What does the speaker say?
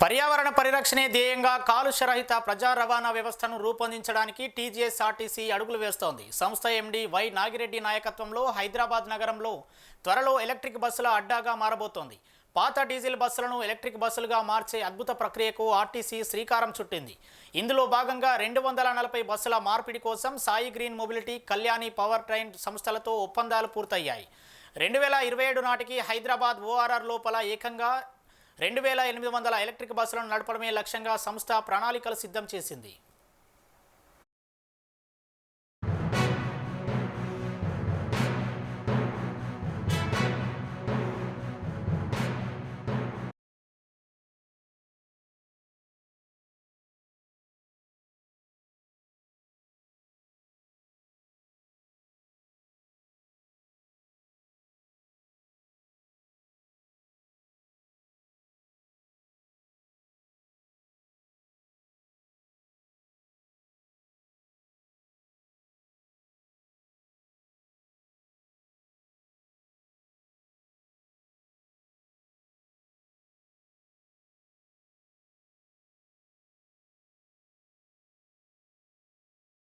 పర్యావరణ పరిరక్షణే ధ్యేయంగా కాలుష్యరహిత ప్రజా రవాణా వ్యవస్థను రూపొందించడానికి టీజీఎస్ఆర్టీసీ అడుగులు వేస్తోంది. సంస్థ ఎండీ వై నాగిరెడ్డి నాయకత్వంలో హైదరాబాద్ నగరంలో త్వరలో ఎలక్ట్రిక్ బస్సుల అడ్డాగా మారబోతోంది. పాత డీజిల్ బస్సులను ఎలక్ట్రిక్ బస్సులుగా మార్చే అద్భుత ప్రక్రియకు ఆర్టీసీ శ్రీకారం చుట్టింది. ఇందులో భాగంగా రెండు వందల నలభై బస్సుల మార్పిడి కోసం Sai green mobility Kalyani power train సంస్థలతో ఒప్పందాలు పూర్తయ్యాయి. రెండు వేల ఇరవై ఏడు నాటికి హైదరాబాద్ ఓఆర్ఆర్ లోపల ఏకంగా రెండు వేల ఎనిమిది వందల ఎలక్ట్రిక్ బస్సులను నడపడమే లక్ష్యంగా సంస్థ ప్రణాళికలు సిద్ధం చేసింది.